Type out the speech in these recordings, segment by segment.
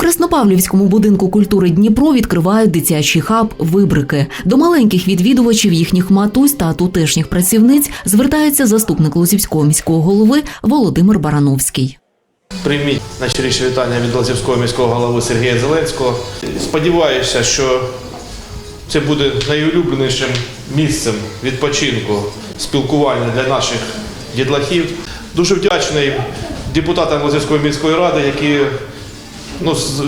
Краснопавлівському будинку культури Дніпро відкривають дитячий хаб Вибрики. До маленьких відвідувачів їхніх матусь та тутешніх працівниць звертається заступник Лозівського міського голови Володимир Барановський. Прийміть найщиріше вітання від Лазівського міського голови Сергія Зеленського. Сподіваюся, що це буде найулюбленішим місцем відпочинку, спілкування для наших дітлахів. Дуже вдячний депутатам Лазівської міської ради, які ну, з-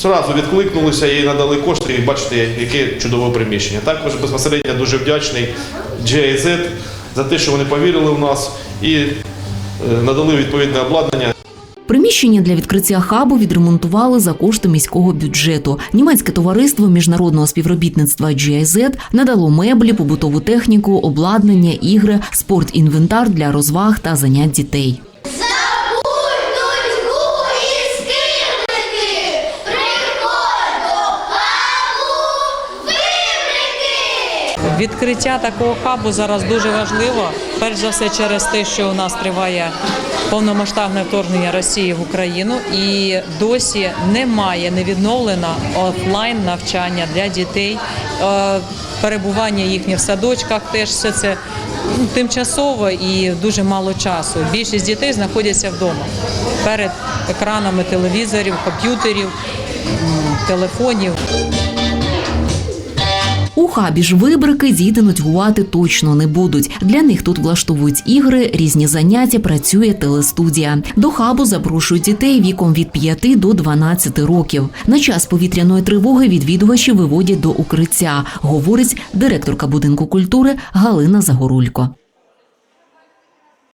зразу відкликнулися і надали кошти. І бачите, яке чудове приміщення. Також безпосередньо дуже вдячний GIZ за те, що вони повірили в нас і е, надали відповідне обладнання. Приміщення для відкриття хабу відремонтували за кошти міського бюджету. Німецьке товариство міжнародного співробітництва GIZ надало меблі, побутову техніку, обладнання, ігри, спортінвентар для розваг та занять дітей. Відкриття такого хабу зараз дуже важливо. Перш за все, через те, що у нас триває повномасштабне вторгнення Росії в Україну, і досі немає не відновлено офлайн навчання для дітей. Е, Перебування їхнє в садочках теж все це ну, тимчасово і дуже мало часу. Більшість дітей знаходяться вдома перед екранами телевізорів, комп'ютерів, телефонів. Хабі ж вибрики діти нудьгувати точно не будуть. Для них тут влаштовують ігри, різні заняття, працює телестудія. До хабу запрошують дітей віком від 5 до 12 років. На час повітряної тривоги відвідувачі виводять до укриття, говорить директорка будинку культури Галина Загорулько.